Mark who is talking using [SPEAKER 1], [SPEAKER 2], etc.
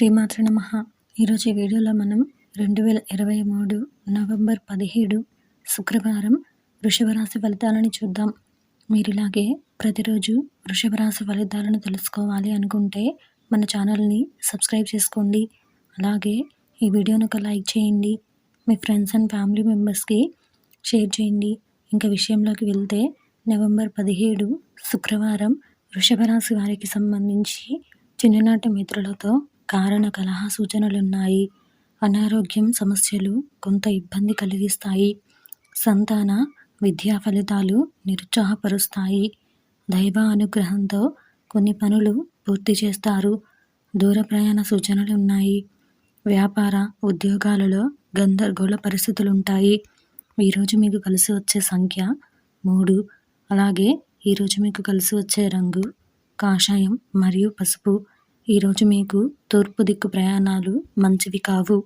[SPEAKER 1] శ్రీమాత్ర నమ. ఈరోజు ఈ వీడియోలో మనం రెండు వేల ఇరవై మూడు నవంబర్ పదిహేడు శుక్రవారం వృషభరాశి ఫలితాలను చూద్దాం. మీరు ఇలాగే ప్రతిరోజు వృషభరాశి ఫలితాలను తెలుసుకోవాలి అనుకుంటే మన ఛానల్ని సబ్స్క్రైబ్ చేసుకోండి. అలాగే ఈ వీడియోను ఒక లైక్ చేయండి. మీ ఫ్రెండ్స్ అండ్ ఫ్యామిలీ మెంబర్స్కి షేర్ చేయండి. ఇంకా విషయంలోకి వెళ్తే నవంబర్ పదిహేడు శుక్రవారం వృషభరాశి వారికి సంబంధించి చిన్ననాటి మిత్రులతో కారణ కలహ సూచనలున్నాయి. అనారోగ్యం సమస్యలు కొంత ఇబ్బంది కలిగిస్తాయి. సంతాన విద్యా ఫలితాలు నిరుత్సాహపరుస్తాయి. దైవ అనుగ్రహంతో కొన్ని పనులు పూర్తి చేస్తారు. దూర ప్రయాణ సూచనలు ఉన్నాయి వ్యాపార ఉద్యోగాలలో గందరగోళ పరిస్థితులు ఉంటాయి ఈరోజు మీకు కలిసి వచ్చే సంఖ్య మూడు. అలాగే ఈరోజు మీకు కలిసి వచ్చే రంగు కాషాయం మరియు పసుపు. ఈరోజు మీకు తూర్పు దిక్కు ప్రయాణాలు మంచివి కావు.